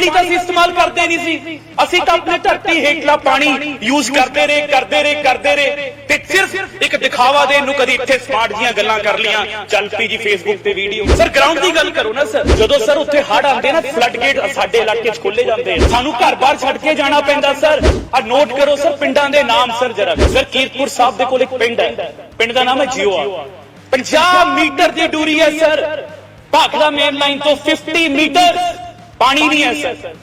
ਪਾਣੀ ਤਾਂ ਅਸੀਂ ਇਸਤੇਮਾਲ ਕਰਦੇ ਨਹੀਂ ਸੀ। ਅਸੀਂ ਤਾਂ ਆਪਣੇ ਧਰਤੀ ਹੇਠਲਾ ਪਾਣੀ ਯੂਜ਼ ਕਰਦੇ ਰਹੇ ਕਰਦੇ ਰਹੇ ਕਰਦੇ ਰਹੇ। ਤੇ ਸਿਰਫ ਇੱਕ ਦਿਖਾਵਾ ਦੇਣ ਨੂੰ ਕਦੀ ਇੱਥੇ ਸਮਾਰਟ ਜੀਆਂ ਗੱਲਾਂ ਕਰ ਲੀਆਂ ਚੱਲ ਪਈ ਜੀ ਫੇਸਬੁੱਕ ਤੇ ਵੀਡੀਓ ਸਰ ਗਰਾਊਂਡ ਦੀ ਗੱਲ ਕਰੋ ਨਾ, ਸਰ। ਜਦੋਂ ਸਰ ਉੱਥੇ ਹੜ ਆਉਂਦੇ ਨਾ ਫਲੱਡ ਗੇਟ ਸਾਡੇ ਇਲਾਕੇ 'ਚ ਖੋਲੇ ਜਾਂਦੇ ਸਾਨੂੰ ਘਰ-ਬਾਰ ਛੱਡ ਕੇ ਜਾਣਾ ਪੈਂਦਾ, ਸਰ। ਆ ਨੋਟ ਕਰੋ, ਸਰ, ਪਿੰਡਾਂ ਦੇ ਨਾਮ, ਸਰ, ਜਰਾ। ਸਰ, ਕੀਰਤਪੁਰ ਸਾਹਿਬ ਦੇ ਕੋਲ ਇੱਕ ਪਿੰਡ ਹੈ। ਪਿੰਡ ਦਾ ਨਾਮ ਹੈ ਜੀਓਆ 50 ਮੀਟਰ ਦੀ ਦੂਰੀ ਹੈ, ਸਰ। ਭਾਖੜਾ ਮੇਨ ਲਾਈਨ ਤੋਂ 50 ਮੀਟਰ। ਪਾਣੀ ਨਹੀਂ ਹੈ, ਸਰ।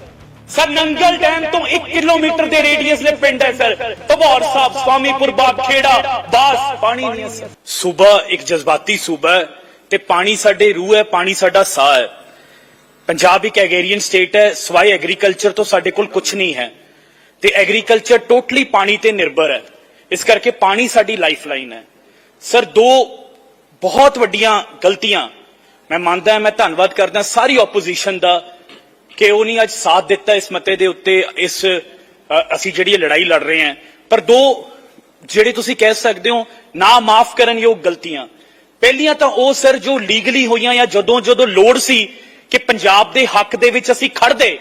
ਸਰ, ਨੰਗਲ ਡੈਮ ਤੋਂ 1 ਕਿਲੋਮੀਟਰ ਦੇ ਰੇਡੀਅਸ ਦੇ ਪਿੰਡ ਹੈ, ਸਰ। ਭਬੌਰ ਸਾਹਿਬ, ਸਵਾਮੀਪੁਰ ਬਾਗ ਖੇੜਾ ਪਾਣੀ ਨਹੀਂ ਹੈ, ਸਰ। ਸੂਬਾ ਇੱਕ ਜਜ਼ਬਾਤੀ ਸੂਬਾ ਹੈ ਤੇ ਪਾਣੀ ਸਾਡੇ ਰੂਹ ਹੈ, ਪਾਣੀ ਸਾਡਾ ਸਾਹ ਹੈ। ਪੰਜਾਬ ਇੱਕ ਐਗਰੀਅਨ ਸਟੇਟ ਹੈ, ਸਵਾਈ ਐਗਰੀਕਲਚਰ ਤੋਂ ਸਾਡੇ ਕੋਲ ਕੁਝ ਨਹੀਂ ਹੈ। ਤੇ ਐਗਰੀਕਲਚਰ ਟੋਟਲੀ ਪਾਣੀ ਤੇ ਨਿਰਭਰ ਹੈ। ਇਸ ਕਰਕੇ ਪਾਣੀ ਸਾਡੀ ਲਾਈਫਲਾਈਨ ਹੈ। ਸਰ, ਦੋ ਬਹੁਤ ਵੱਡੀਆਂ ਗਲਤੀਆਂ ਮੈਂ ਮੰਨਦਾ, ਮੈਂ ਧੰਨਵਾਦ ਕਰਦਾ ਸਾਰੀ ਆਪੋਜੀਸ਼ਨ ਦਾ ਕਿ ਉਹ ਨਹੀਂ ਅੱਜ ਸਾਥ ਦਿੱਤਾ ਇਸ ਮਤੇ ਦੇ ਉੱਤੇ? ਇਸ ਅਸੀਂ ਜਿਹੜੀ ਲੜਾਈ ਲੜ ਰਹੇ ਹਾਂ। ਪਰ ਦੋ ਜਿਹੜੇ ਤੁਸੀਂ ਕਹਿ ਸਕਦੇ ਹੋ, ਨਾ ਮਾਫ ਕਰਨ ਯੋਗ ਗਲਤੀਆਂ। ਪਹਿਲੀਆਂ ਤਾਂ ਉਹ ਸਰ ਜੋ ਲੀਗਲੀ ਹੋਈਆਂ ਜਾਂ ਜਦੋਂ ਜਦੋਂ ਲੋੜ ਸੀ ਕਿ ਪੰਜਾਬ ਦੇ ਹੱਕ ਦੇ ਵਿੱਚ ਅਸੀਂ ਖੜਦੇ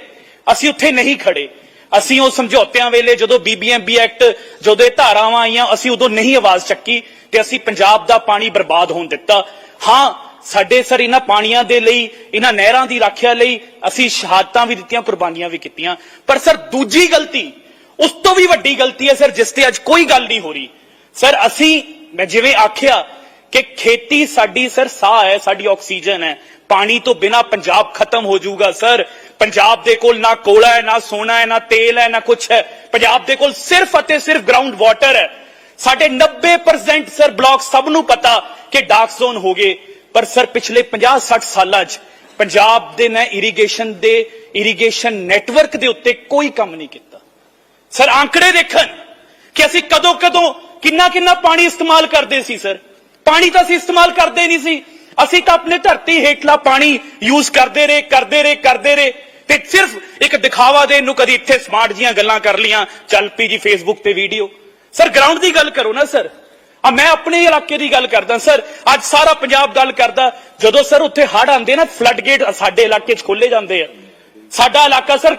ਅਸੀਂ ਉੱਥੇ ਨਹੀਂ ਖੜੇ ਅਸੀਂ ਉਹ ਸਮਝੌਤਿਆਂ ਵੇਲੇ ਜਦੋਂ ਬੀਬੀਐਮਬੀ ਐਕਟ ਜਦੋਂ ਇਹ ਧਾਰਾਵਾਂ ਆਈਆਂ, ਅਸੀਂ ਉਦੋਂ ਨਹੀਂ ਆਵਾਜ਼ ਚੱਕੀ ਤੇ ਅਸੀਂ ਪੰਜਾਬ ਦਾ ਪਾਣੀ ਬਰਬਾਦ ਹੋਣ ਦਿੱਤਾ। ਹਾਂ ਸਾਡੇ ਸਰ ਇਹਨਾਂ ਪਾਣੀਆਂ ਦੇ ਲਈ, ਇਹਨਾਂ ਨਹਿਰਾਂ ਦੀ ਰੱਖਿਆ ਲਈ ਅਸੀਂ ਸ਼ਹਾਦਤਾਂ ਵੀ ਦਿੱਤੀਆਂ, ਕੁਰਬਾਨੀਆਂ ਵੀ ਕੀਤੀਆਂ। ਪਰ ਸਰ ਦੂਜੀ ਗਲਤੀ, ਉਸ ਤੋਂ ਵੀ ਵੱਡੀ ਗਲਤੀ ਹੈ ਸਰ, ਜਿਸ ਤੇ ਅੱਜ ਕੋਈ ਗੱਲ ਨਹੀਂ ਹੋ ਰਹੀ। ਸਰ ਅਸੀਂ, ਮੈਂ ਜਿਵੇਂ ਆਖਿਆ ਕਿ ਖੇਤੀ ਸਾਡੀ ਸਰ ਸਾਹ ਹੈ, ਸਾਡੀ ਆਕਸੀਜਨ ਹੈ। ਪਾਣੀ ਤੋਂ ਬਿਨਾ ਪੰਜਾਬ ਖਤਮ ਹੋ ਜਾਊਗਾ ਸਰ। ਪੰਜਾਬ ਦੇ ਕੋਲ ਨਾ ਕੋਲਾ ਹੈ, ਨਾ ਸੋਨਾ ਹੈ, ਨਾ ਤੇਲ ਹੈ, ਨਾ ਕੁਝ ਹੈ। ਪੰਜਾਬ ਦੇ ਕੋਲ ਸਿਰਫ ਅਤੇ ਸਿਰਫ ਗਰਾਊਂਡ ਵਾਟਰ ਹੈ। ਸਾਡੇ 90% ਸਰ ਬਲਾਕ ਸਭ ਨੂੰ ਪਤਾ ਕਿ ਡਾਰਕ ਜ਼ੋਨ ਹੋ ਗਏ। ਪਰ ਸਰ, ਪਿਛਲੇ 50 60 ਸਾਲਾਂ 'ਚ ਪੰਜਾਬ ਦੇ ਨਾ ਇਰੀਗੇਸ਼ਨ ਦੇ ਇਰੀਗੇਸ਼ਨ ਨੈਟਵਰਕ ਦੇ ਉੱਤੇ ਕੋਈ ਕੰਮ ਨਹੀਂ ਕੀਤਾ। ਸਰ ਆંકੜੇ ਦੇਖਣ ਕਿ ਅਸੀਂ ਕਦੋਂ ਕਦੋਂ ਕਿੰਨਾ ਕਿੰਨਾ ਪਾਣੀ ਇਸਤੇਮਾਲ ਕਰਦੇ ਸੀ, ਸਰ। ਪਾਣੀ ਤਾਂ ਅਸੀਂ ਇਸਤੇਮਾਲ ਕਰਦੇ ਨਹੀਂ ਸੀ। ਅਸੀਂ ਤਾਂ ਆਪਣੇ ਧਰਤੀ ਹੇਠਲਾ ਪਾਣੀ ਯੂਜ਼ ਕਰਦੇ ਰਹੇ ਕਰਦੇ ਰਹੇ ਕਰਦੇ ਰਹੇ। ਤੇ ਸਿਰਫ ਇੱਕ ਦਿਖਾਵਾ ਦੇਣ ਨੂੰ ਕਦੀ ਇੱਥੇ ਸਮਾਰਟ ਜੀਆਂ ਗੱਲਾਂ ਕਰ ਲੀਆਂ ਚੱਲ ਪਈ ਜੀ ਫੇਸਬੁੱਕ ਤੇ ਵੀਡੀਓ ਸਰ ਗਰਾਊਂਡ ਦੀ ਗੱਲ ਕਰੋ ਨਾ, ਸਰ। ਆ, ਮੈਂ ਆਪਣੇ ਇਲਾਕੇ ਦੀ ਗੱਲ ਕਰਦਾ, ਸਰ। ਅੱਜ ਸਾਰਾ ਪੰਜਾਬ ਗੱਲ ਕਰਦਾ। ਜਦੋਂ, ਸਰ, ਉੱਥੇ ਹੜ ਆਉਂਦੇ ਨਾ ਫਲੱਡ ਗੇਟ ਸਾਡੇ ਇਲਾਕੇ 'ਚ ਖੋਲੇ ਜਾਂਦੇ ਆ। ਸਾਡਾ ਇਲਾਕਾ, ਸਰ,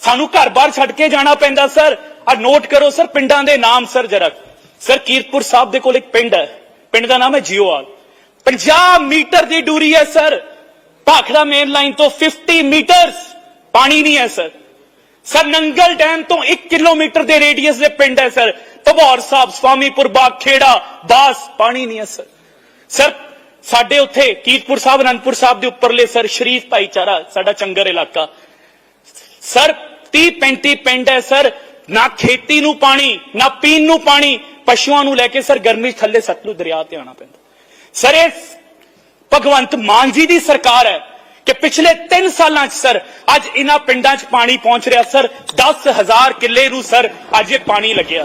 ਸਾਨੂੰ ਘਰ-ਬਾਰ ਛੱਡ ਕੇ ਜਾਣਾ ਪੈਂਦਾ, ਸਰ। ਆ ਨੋਟ ਕਰੋ, ਸਰ, ਪਿੰਡਾਂ ਦੇ ਨਾਮ, ਸਰ, ਜਰਾ। ਸਰ, ਕੀਰਤਪੁਰ ਸਾਹਿਬ ਦੇ ਕੋਲ ਇੱਕ ਪਿੰਡ ਹੈ। ਪਿੰਡ ਦਾ ਨਾਮ ਹੈ ਜੀਓਆਲ 50 ਮੀਟਰ ਦੀ ਦੂਰੀ ਹੈ, ਸਰ। ਭਾਖੜਾ ਮੇਨ ਲਾਈਨ ਤੋਂ 50 ਮੀਟਰ ਪਾਣੀ ਨਹੀਂ ਹੈ, ਸਰ। ਸਰ, ਨੰਗਲ ਡੈਮ ਤੋਂ 1 ਕਿਲੋਮੀਟਰ ਦੇ ਰੇਡੀਅਸ ਦੇ ਪਿੰਡ ਹੈ, ਸਰ। ਭਬੌਰ ਸਾਹਿਬ, ਸਵਾਮੀਪੁਰ ਬਾਗ ਖੇੜਾ ਦਾਸ ਪਾਣੀ ਨਹੀਂ ਹੈ, ਸਰ। ਸਾਡੇ ਉੱਥੇ ਕੀਰਤਪੁਰ ਸਾਹਿਬ, ਅਨੰਦਪੁਰ ਸਾਹਿਬ ਦੇ ਉੱਪਰਲੇ ਸਰ, ਸ਼ਰੀਫ ਭਾਈਚਾਰਾ, ਸਾਡਾ ਚੰਗਰ ਇਲਾਕਾ। ਸਰ 30 35 ਪਿੰਡ ਹੈ, ਸਰ। ਨਾ ਖੇਤੀ ਨੂੰ ਪਾਣੀ, ਨਾ ਪੀਣ ਨੂੰ ਪਾਣੀ, ਪਸ਼ੂਆਂ ਨੂੰ ਲੈ ਕੇ ਸਰ, ਗਰਮੀ 'ਚ ਥੱਲੇ ਸਤਲੁਜ ਦਰਿਆ ਤੇ ਆਣਾ ਪੈਂਦਾ। ਸਰ, ਇਹ ਭਗਵੰਤ ਮਾਨ ਜੀ ਦੀ ਸਰਕਾਰ ਹੈ ਕਿ ਪਿਛਲੇ 3 ਸਾਲਾਂ 'ਚ, ਸਰ, ਅੱਜ ਇਹਨਾਂ ਪਿੰਡਾਂ 'ਚ ਪਾਣੀ ਪਹੁੰਚ ਰਿਹਾ। ਸਰ 10000 ਕਿੱਲੇ ਨੂੰ, ਸਰ, ਅੱਜ ਇਹ ਪਾਣੀ ਲੱਗਿਆ।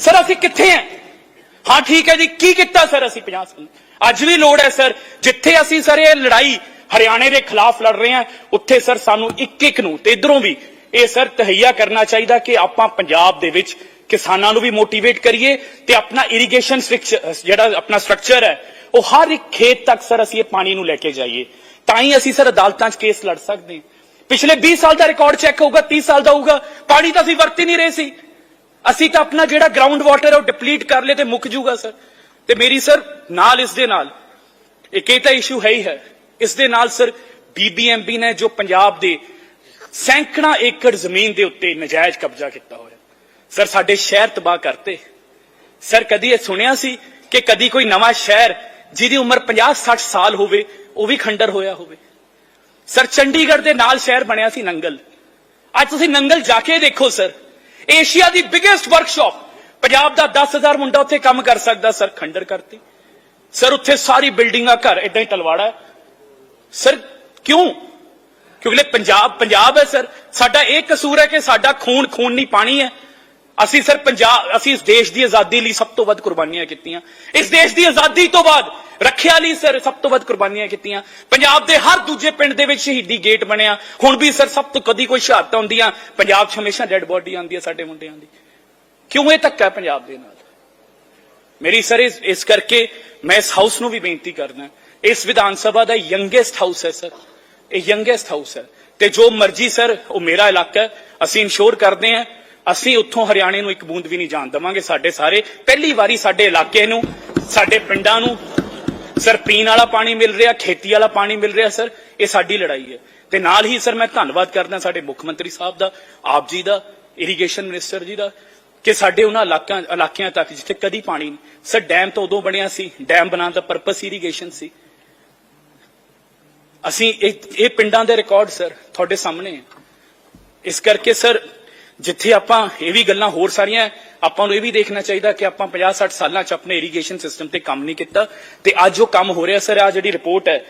ਸਰ, ਅਸੀਂ ਕਿੱਥੇ ਹਾਂ ਹਾਂ, ਠੀਕ ਹੈ ਜੀ। ਕੀ ਕੀਤਾ ਸਰ ਅਸੀਂ 50 ਸਾਲ? ਅੱਜ ਵੀ ਲੋੜ ਹੈ ਸਰ। ਜਿੱਥੇ ਅਸੀਂ ਸਰ ਇਹ ਲੜਾਈ ਹਰਿਆਣੇ ਦੇ ਖਿਲਾਫ ਲੜ ਰਹੇ ਹਾਂ ਉੱਥੇ ਸਰ ਸਾਨੂੰ ਇੱਕ ਇੱਕ ਨੂੰ ਤੇ ਇਧਰੋਂ ਵੀ ਇਹ ਸਰ ਤਹਈਆ ਕਰਨਾ ਚਾਹੀਦਾ ਕਿ ਆਪਾਂ ਪੰਜਾਬ ਦੇ ਵਿੱਚ ਕਿਸਾਨਾਂ ਨੂੰ ਵੀ ਮੋਟੀਵੇਟ ਕਰੀਏ ਤੇ ਆਪਣਾ ਇਰੀਗੇਸ਼ਨ ਜਿਹੜਾ ਆਪਣਾ ਸਟਰਕਚਰ ਹੈ, ਉਹ ਹਰ ਇੱਕ ਖੇਤ ਤੱਕ ਸਰ ਅਸੀਂ ਇਹ ਪਾਣੀ ਨੂੰ ਲੈ ਕੇ ਜਾਈਏ। ਤਾਂ ਹੀ ਅਸੀਂ ਸਰ ਅਦਾਲਤਾਂ 'ਚ ਕੇਸ ਲੜ ਸਕਦੇ ਹਾਂ ਪਿਛਲੇ 20 ਸਾਲ ਦਾ ਰਿਕਾਰਡ ਚੈੱਕ ਹੋਊਗਾ 30 ਸਾਲ ਦਾ ਹੋਊਗਾ, ਪਾਣੀ ਤਾਂ ਅਸੀਂ ਵਰਤ ਹੀ ਨਹੀਂ ਰਹੇ ਸੀ। ਅਸੀਂ ਤਾਂ ਆਪਣਾ ਜਿਹੜਾ ਗਰਾਊਂਡ ਵਾਟਰ ਹੈ ਉਹ ਡਿਪਲੀਟ ਕਰ ਲਏ ਤੇ ਮੁੱਕ ਜੂਗਾ ਸਰ ਤੇ ਮੇਰੀ ਸਰ ਨਾਲ ਇਸ ਦੇ ਨਾਲ, ਇੱਕ ਇਹ ਤਾਂ ਇਸ਼ੂ ਹੈ ਹੀ ਹੈ। ਇਸ ਦੇ ਨਾਲ ਸਰ ਬੀਬੀਐਮਬੀ ਨੇ ਜੋ ਪੰਜਾਬ ਦੇ ਸੈਂਕੜਾ ਏਕੜ ਜ਼ਮੀਨ ਦੇ ਉੱਤੇ ਨਜਾਇਜ਼ ਕਬਜ਼ਾ ਕੀਤਾ ਹੋਇਆ। ਸਰ ਸਾਡੇ ਸ਼ਹਿਰ ਤਬਾਹ ਕਰਤੇ। ਸਰ ਕਦੀ ਇਹ ਸੁਣਿਆ ਸੀ ਕਿ ਕਦੀ ਕੋਈ ਨਵਾਂ ਸ਼ਹਿਰ ਜਿਹਦੀ ਉਮਰ 50 60 ਸਾਲ ਹੋਵੇ, ਉਹ ਵੀ ਖੰਡਰ ਹੋਇਆ ਹੋਵੇ? ਸਰ ਚੰਡੀਗੜ੍ਹ ਦੇ ਨਾਲ ਸ਼ਹਿਰ ਬਣਿਆ ਸੀ ਨੰਗਲ। ਅੱਜ ਤੁਸੀਂ ਨੰਗਲ ਜਾ ਕੇ ਦੇਖੋ ਸਰ ਏਸ਼ੀਆ ਦੀ ਬਿਗੇਸਟ ਵਰਕਸ਼ਾਪ ਪੰਜਾਬ ਦਾ 10000 ਮੁੰਡਾ ਉੱਥੇ ਕੰਮ ਕਰ ਸਕਦਾ, ਸਰ ਖੰਡਰ ਕਰਤੀ। ਸਰ, ਉੱਥੇ ਸਾਰੀ ਬਿਲਡਿੰਗਾਂ ਘਰ ਇਦਾਂ ਹੀ ਤਲਵਾੜਾ ਹੈ। ਸਰ, ਕਿਉਂ? ਕਿਉਂਕਿ ਪੰਜਾਬ ਪੰਜਾਬ ਹੈ, ਸਰ। ਸਾਡਾ ਇਹ ਕਸੂਰ ਹੈ ਕਿ ਸਾਡਾ ਖੂਨ ਖੂਨ ਨਹੀਂ, ਪਾਣੀ ਹੈ। ਅਸੀਂ ਸਰ ਪੰਜਾਬ, ਅਸੀਂ ਇਸ ਦੇਸ਼ ਦੀ ਆਜ਼ਾਦੀ ਲਈ ਸਭ ਤੋਂ ਵੱਧ ਕੁਰਬਾਨੀਆਂ ਕੀਤੀਆਂ। ਇਸ ਦੇਸ਼ ਦੀ ਆਜ਼ਾਦੀ ਤੋਂ ਬਾਅਦ ਰੱਖਿਆ ਲਈ ਸਰ ਸਭ ਤੋਂ ਵੱਧ ਕੁਰਬਾਨੀਆਂ ਕੀਤੀਆਂ। ਪੰਜਾਬ ਦੇ ਹਰ ਦੂਜੇ ਪਿੰਡ ਦੇ ਵਿੱਚ ਸ਼ਹੀਦੀ ਗੇਟ ਬਣਿਆ। ਹੁਣ ਵੀ ਸਰ ਸਭ ਤੋਂ ਕਦੀ ਕੋਈ ਸ਼ਹਾਦਤ ਹੁੰਦੀਆਂ। ਪੰਜਾਬ 'ਚ ਹਮੇਸ਼ਾ ਡੈੱਡ ਬੋਡੀ ਆਉਂਦੀ ਹੈ ਸਾਡੇ ਮੁੰਡਿਆਂ ਦੀ। ਕਿਉਂ ਇਹ ਧੱਕਾ ਪੰਜਾਬ ਦੇ ਨਾਲ? ਮੇਰੀ ਸਰ ਇਸ ਕਰਕੇ ਮੈਂ ਇਸ ਹਾਊਸ ਨੂੰ ਵੀ ਬੇਨਤੀ ਕਰਦਾ ਇਸ ਵਿਧਾਨ ਸਭਾ ਦਾ ਯੰਗੇਸਟ ਹਾਊਸ ਹੈ ਸਰ ਇਹ ਯੰਗੇਸਟ ਹਾਊਸ ਹੈ। ਤੇ ਜੋ ਮਰਜ਼ੀ ਸਰ ਉਹ ਮੇਰਾ ਇਲਾਕਾ ਅਸੀਂ ਇਨਸ਼ੋਰ ਕਰਦੇ ਹਾਂ ਅਸੀਂ ਉੱਥੋਂ ਹਰਿਆਣੇ ਨੂੰ ਇੱਕ ਬੂੰਦ ਵੀ ਨਹੀਂ ਜਾਣ ਦੇਵਾਂਗੇ ਸਾਡੇ ਸਾਰੇ। ਪਹਿਲੀ ਵਾਰੀ ਸਾਡੇ ਇਲਾਕੇ ਨੂੰ, ਸਾਡੇ ਪਿੰਡਾਂ ਨੂੰ ਸਰ ਪੀਣ ਵਾਲਾ ਪਾਣੀ ਮਿਲ ਰਿਹਾ, ਖੇਤੀ ਵਾਲਾ ਪਾਣੀ ਮਿਲ ਰਿਹਾ ਸਰ, ਇਹ ਸਾਡੀ ਲੜਾਈ ਹੈ। ਤੇ ਨਾਲ ਹੀ ਸਰ ਮੈਂ ਧੰਨਵਾਦ ਕਰਦਾ ਸਾਡੇ ਮੁੱਖ ਮੰਤਰੀ ਸਾਹਿਬ ਦਾ, ਆਪ ਜੀ ਦਾ ਇਰੀਗੇਸ਼ਨ ਮਿਨਿਸਟਰ ਜੀ ਦਾ, ਕਿ ਸਾਡੇ ਉਹਨਾਂ ਇਲਾਕਿਆਂ ਇਲਾਕਿਆਂ ਤੱਕ ਜਿੱਥੇ ਕਦੀ ਪਾਣੀ ਨਹੀਂ। ਸਰ ਡੈਮ ਤਾਂ ਉਦੋਂ ਬਣਿਆ ਸੀ, ਡੈਮ ਬਣਾਉਣ ਦਾ ਪਰਪਸ ਇਰੀਗੇਸ਼ਨ ਸੀ। ਅਸੀਂ ਇਹ ਇਹ ਪਿੰਡਾਂ ਦੇ ਰਿਕਾਰਡ ਸਰ ਤੁਹਾਡੇ ਸਾਹਮਣੇ ਹੈ। ਇਸ ਕਰਕੇ ਸਰ ਜਿੱਥੇ ਆਪਾਂ ਇਹ ਵੀ ਗੱਲਾਂ ਹੋਰ ਸਾਰੀਆਂ, ਆਪਾਂ ਨੂੰ ਇਹ ਵੀ ਦੇਖਣਾ ਚਾਹੀਦਾ ਕਿ ਆਪਾਂ 50 60 ਸਾਲਾਂ ਚ ਆਪਣੇ ਇਰੀਗੇਸ਼ਨ ਸਿਸਟਮ ਤੇ ਕੰਮ ਨਹੀਂ ਕੀਤਾ। ਤੇ ਅੱਜ ਉਹ ਕੰਮ ਹੋ ਰਿਹਾ, ਸਰ ਆ ਜਿਹੜੀ ਰਿਪੋਰਟ ਹੈ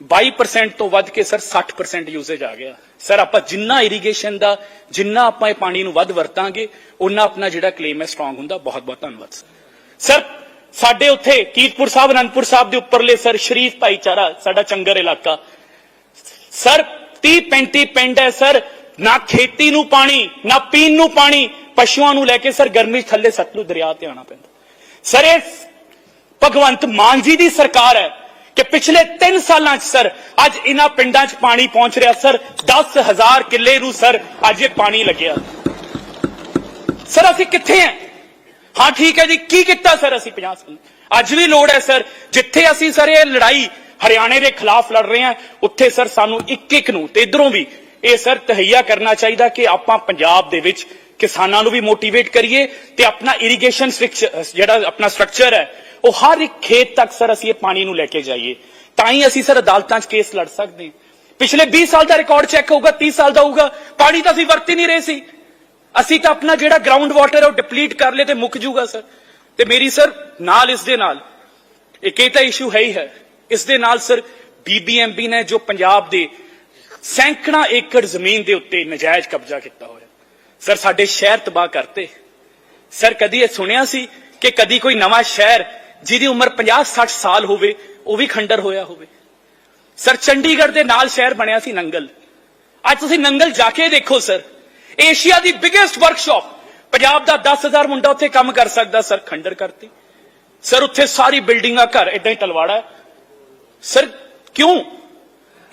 22% ਤੋਂ ਵੱਧ ਕੇ, ਸਰ 60% ਯੂਸੇਜ ਆ ਗਿਆ। ਸਰ, ਆਪਾਂ ਜਿੰਨਾ ਇਰੀਗੇਸ਼ਨ ਦਾ, ਜਿੰਨਾ ਆਪਾਂ ਇਹ ਪਾਣੀ ਨੂੰ ਵੱਧ ਵਰਤਾਂਗੇ ਉਨਾ ਆਪਣਾ ਜਿਹੜਾ ਕਲੇਮ ਹੈ ਸਟਰੋਂਗ ਹੁੰਦਾ। ਬਹੁਤ ਬਹੁਤ ਧੰਨਵਾਦ, ਸਰ। ਸਰ, ਸਾਡੇ ਉੱਥੇ ਕੀਰਤਪੁਰ ਸਾਹਿਬ, ਅਨੰਦਪੁਰ ਸਾਹਿਬ ਦੇ ਉੱਪਰਲੇ, ਸਰ, ਸ਼ਰੀਫ ਭਾਈਚਾਰਾ, ਸਾਡਾ ਚੰਗਰ ਇਲਾਕਾ। ਸਰ 30 35 ਪਿੰਡ ਹੈ, ਸਰ। ਨਾ ਖੇਤੀ ਨੂੰ ਪਾਣੀ, ਨਾ ਪੀਣ ਨੂੰ ਪਾਣੀ, ਪਸ਼ੂਆਂ ਨੂੰ ਲੈ ਕੇ ਸਰ ਗਰਮੀ 'ਚ ਥੱਲੇ ਸਤਲੁਜ ਦਰਿਆ ਤੇ ਆਣਾ ਪੈਂਦਾ। ਸਰ, ਇਹ ਭਗਵੰਤ ਮਾਨ ਜੀ ਦੀ ਸਰਕਾਰ ਹੈ ਕਿ ਪਿਛਲੇ 3 ਸਾਲਾਂ 'ਚ ਸਰ, ਅੱਜ ਇਹਨਾਂ ਪਿੰਡਾਂ 'ਚ ਪਾਣੀ ਪਹੁੰਚ ਰਿਹਾ। ਸਰ 10000 ਕਿੱਲੇ ਨੂੰ ਸਰ, ਅੱਜ ਇਹ ਪਾਣੀ ਲੱਗਿਆ। ਸਰ, ਅਸੀਂ ਕਿੱਥੇ ਹਾਂ? ਹਾਂ, ਠੀਕ ਹੈ ਜੀ। ਕੀ ਕੀਤਾ ਸਰ ਅਸੀਂ 50 ਸਾਲ? ਅੱਜ ਵੀ ਲੋੜ ਹੈ ਸਰ। ਜਿੱਥੇ ਅਸੀਂ ਸਰ ਇਹ ਲੜਾਈ ਹਰਿਆਣੇ ਦੇ ਖਿਲਾਫ ਲੜ ਰਹੇ ਹਾਂ, ਉੱਥੇ ਸਰ ਸਾਨੂੰ ਇੱਕ ਇੱਕ ਨੂੰ ਤੇ ਇਧਰੋਂ ਵੀ ਇਹ ਸਰ ਤਹਈਆ ਕਰਨਾ ਚਾਹੀਦਾ ਕਿ ਆਪਾਂ ਪੰਜਾਬ ਦੇ ਵਿੱਚ ਕਿਸਾਨਾਂ ਨੂੰ ਵੀ ਮੋਟੀਵੇਟ ਕਰੀਏ ਤੇ ਆਪਣਾ ਇਰੀਗੇਸ਼ਨ ਜਿਹੜਾ ਆਪਣਾ ਸਟਰਕਚਰ ਹੈ, ਉਹ ਹਰ ਇੱਕ ਖੇਤ ਤੱਕ ਸਰ ਅਸੀਂ ਇਹ ਪਾਣੀ ਨੂੰ ਲੈ ਕੇ ਜਾਈਏ। ਤਾਂ ਹੀ ਅਸੀਂ ਸਰ ਅਦਾਲਤਾਂ 'ਚ ਕੇਸ ਲੜ ਸਕਦੇ ਹਾਂ। ਪਿਛਲੇ 20 ਸਾਲ ਦਾ ਰਿਕਾਰਡ ਚੈੱਕ ਹੋਊਗਾ 30 ਸਾਲ ਦਾ ਹੋਊਗਾ, ਪਾਣੀ ਤਾਂ ਅਸੀਂ ਵਰਤ ਹੀ ਨਹੀਂ ਰਹੇ ਸੀ। ਅਸੀਂ ਤਾਂ ਆਪਣਾ ਜਿਹੜਾ ਗਰਾਊਂਡ ਵਾਟਰ ਹੈ ਉਹ ਡਿਪਲੀਟ ਕਰ ਲਏ ਤੇ ਮੁੱਕ ਜੂਗਾ ਸਰ। ਤੇ ਮੇਰੀ ਸਰ ਨਾਲ ਇਸ ਦੇ ਨਾਲ ਇੱਕ ਇਹ ਤਾਂ ਇਸ਼ੂ ਹੈ ਹੀ ਹੈ। ਇਸ ਦੇ ਨਾਲ ਸਰ ਬੀਬੀਐਮਬੀ ਨੇ ਜੋ ਪੰਜਾਬ ਦੇ ਸੈਂਕੜਾ ਏਕੜ ਜ਼ਮੀਨ ਦੇ ਉੱਤੇ ਨਜਾਇਜ਼ ਕਬਜ਼ਾ ਕੀਤਾ ਹੋਇਆ। ਸਰ, ਸਾਡੇ ਸ਼ਹਿਰ ਤਬਾਹ ਕਰਤੇ। ਸਰ, ਕਦੀ ਇਹ ਸੁਣਿਆ ਸੀ ਕਿ ਕਦੀ ਕੋਈ ਨਵਾਂ ਸ਼ਹਿਰ ਜਿਹਦੀ ਉਮਰ 50 60 ਸਾਲ ਹੋਵੇ, ਉਹ ਵੀ ਖੰਡਰ ਹੋਇਆ ਹੋਵੇ? ਸਰ, ਚੰਡੀਗੜ੍ਹ ਦੇ ਨਾਲ ਸ਼ਹਿਰ ਬਣਿਆ ਸੀ ਨੰਗਲ। ਅੱਜ ਤੁਸੀਂ ਨੰਗਲ ਜਾ ਕੇ ਦੇਖੋ, ਸਰ। ਏਸ਼ੀਆ ਦੀ ਬਿਗੇਸਟ ਵਰਕਸ਼ਾਪ ਪੰਜਾਬ ਦਾ 10000 ਮੁੰਡਾ ਉੱਥੇ ਕੰਮ ਕਰ ਸਕਦਾ, ਸਰ, ਖੰਡਰ ਕਰਤੀ। ਸਰ, ਉੱਥੇ ਸਾਰੀ ਬਿਲਡਿੰਗਾਂ ਘਰ ਇਦਾਂ ਹੀ ਤਲਵਾੜਾ। ਸਰ, ਕਿਉਂ?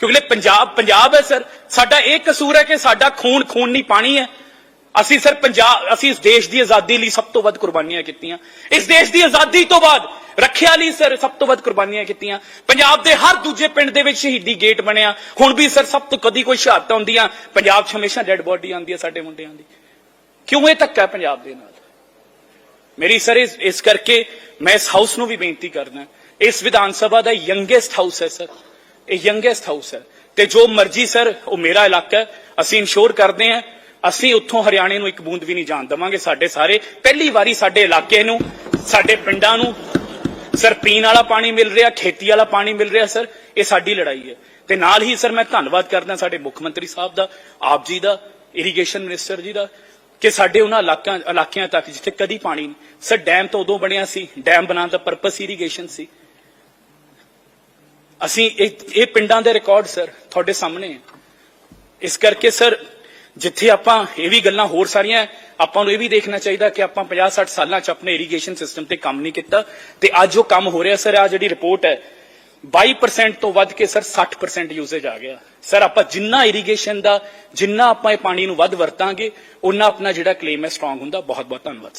ਕਿਉਂਕਿ ਇਹ ਪੰਜਾਬ ਪੰਜਾਬ ਹੈ ਸਰ। ਸਾਡਾ ਇਹ ਕਸੂਰ ਹੈ ਕਿ ਸਾਡਾ ਖੂਨ ਖੂਨ ਨਹੀਂ, ਪਾਣੀ ਹੈ। ਅਸੀਂ ਸਰ ਪੰਜਾਬ, ਅਸੀਂ ਇਸ ਦੇਸ਼ ਦੀ ਆਜ਼ਾਦੀ ਲਈ ਸਭ ਤੋਂ ਵੱਧ ਕੁਰਬਾਨੀਆਂ ਕੀਤੀਆਂ। ਇਸ ਦੇਸ਼ ਦੀ ਆਜ਼ਾਦੀ ਤੋਂ ਬਾਅਦ ਰੱਖਿਆ ਲਈ ਸਰ ਸਭ ਤੋਂ ਵੱਧ ਕੁਰਬਾਨੀਆਂ ਕੀਤੀਆਂ। ਪੰਜਾਬ ਦੇ ਹਰ ਦੂਜੇ ਪਿੰਡ ਦੇ ਵਿੱਚ ਸ਼ਹੀਦੀ ਗੇਟ ਬਣਿਆ। ਹੁਣ ਵੀ ਸਰ ਸਭ ਤੋਂ ਕਦੀ ਕੋਈ ਸ਼ਹਾਦਤਾਂ ਹੁੰਦੀਆਂ। ਪੰਜਾਬ 'ਚ ਹਮੇਸ਼ਾ ਡੈੱਡ ਬੋਡੀ ਆਉਂਦੀ ਹੈ ਸਾਡੇ ਮੁੰਡਿਆਂ ਦੀ। ਕਿਉਂ ਇਹ ਧੱਕਾ ਪੰਜਾਬ ਦੇ ਨਾਲ? ਮੇਰੀ ਸਰ ਇਸ ਇਸ ਕਰਕੇ ਮੈਂ ਇਸ ਹਾਊਸ ਨੂੰ ਵੀ ਬੇਨਤੀ ਕਰਦਾ। ਇਸ ਵਿਧਾਨ ਸਭਾ ਦਾ ਯੰਗੇਸਟ ਹਾਊਸ ਹੈ ਸਰ। ਇਹ ਯੰਗੇਸਟ ਹਾਊਸ ਹੈ। ਤੇ ਜੋ ਮਰਜ਼ੀ ਸਰ, ਉਹ ਮੇਰਾ ਇਲਾਕਾ ਹੈ। ਅਸੀਂ ਇਨਸ਼ੋਰ ਕਰਦੇ ਹਾਂ, ਅਸੀਂ ਉੱਥੋਂ ਹਰਿਆਣੇ ਨੂੰ ਇੱਕ ਬੂੰਦ ਵੀ ਨਹੀਂ ਜਾਣ ਦੇਵਾਂਗੇ ਸਾਡੇ ਸਾਰੇ। ਪਹਿਲੀ ਵਾਰੀ ਸਾਡੇ ਇਲਾਕੇ ਨੂੰ, ਸਾਡੇ ਪਿੰਡਾਂ ਨੂੰ ਸਰ, ਪੀਣ ਵਾਲਾ ਪਾਣੀ ਮਿਲ ਰਿਹਾ, ਖੇਤੀ ਵਾਲਾ ਪਾਣੀ ਮਿਲ ਰਿਹਾ ਸਰ, ਇਹ ਸਾਡੀ ਲੜਾਈ ਹੈ। ਤੇ ਨਾਲ ਹੀ ਸਰ, ਮੈਂ ਧੰਨਵਾਦ ਕਰਦਾ ਸਾਡੇ ਮੁੱਖ ਮੰਤਰੀ ਸਾਹਿਬ ਦਾ, ਆਪ ਜੀ ਦਾ ਇਰੀਗੇਸ਼ਨ ਮਿਨਿਸਟਰ ਜੀ ਦਾ, ਕਿ ਸਾਡੇ ਉਹਨਾਂ ਇਲਾਕਿਆਂ ਇਲਾਕਿਆਂ ਤੱਕ ਜਿੱਥੇ ਕਦੀ ਪਾਣੀ ਨਹੀਂ। ਸਰ, ਡੈਮ ਤਾਂ ਉਦੋਂ ਬਣਿਆ ਸੀ, ਡੈਮ ਬਣਾਉਣ ਦਾ ਪਰਪਸ ਇਰੀਗੇਸ਼ਨ ਸੀ। ਅਸੀਂ ਇਹ ਇਹ ਪਿੰਡਾਂ ਦੇ ਰਿਕਾਰਡ ਸਰ ਤੁਹਾਡੇ ਸਾਹਮਣੇ ਹੈ। ਇਸ ਕਰਕੇ ਸਰ ਜਿੱਥੇ ਆਪਾਂ ਇਹ ਵੀ ਗੱਲਾਂ ਹੋਰ ਸਾਰੀਆਂ ਆਪਾਂ ਨੂੰ ਇਹ ਵੀ ਦੇਖਣਾ ਚਾਹੀਦਾ ਕਿ ਆਪਾਂ 50 60 ਸਾਲਾਂ ਚ ਆਪਣੇ ਇਰੀਗੇਸ਼ਨ ਸਿਸਟਮ ਤੇ ਕੰਮ ਨਹੀਂ ਕੀਤਾ। ਤੇ ਅੱਜ ਉਹ ਕੰਮ ਹੋ ਰਿਹਾ ਸਰ ਆ ਜਿਹੜੀ ਰਿਪੋਰਟ ਹੈ 22% ਤੋਂ ਵੱਧ ਕੇ ਸਰ 60% ਯੂਸੇਜ ਆ ਗਿਆ। ਸਰ ਆਪਾਂ ਜਿੰਨਾ ਇਰੀਗੇਸ਼ਨ ਦਾ, ਜਿੰਨਾ ਆਪਾਂ ਇਹ ਪਾਣੀ ਨੂੰ ਵੱਧ ਵਰਤਾਂਗੇ ਉਨਾ ਆਪਣਾ ਜਿਹੜਾ ਕਲੇਮ ਹੈ ਸਟਰੋਂਗ ਹੁੰਦਾ। ਬਹੁਤ ਬਹੁਤ ਧੰਨਵਾਦ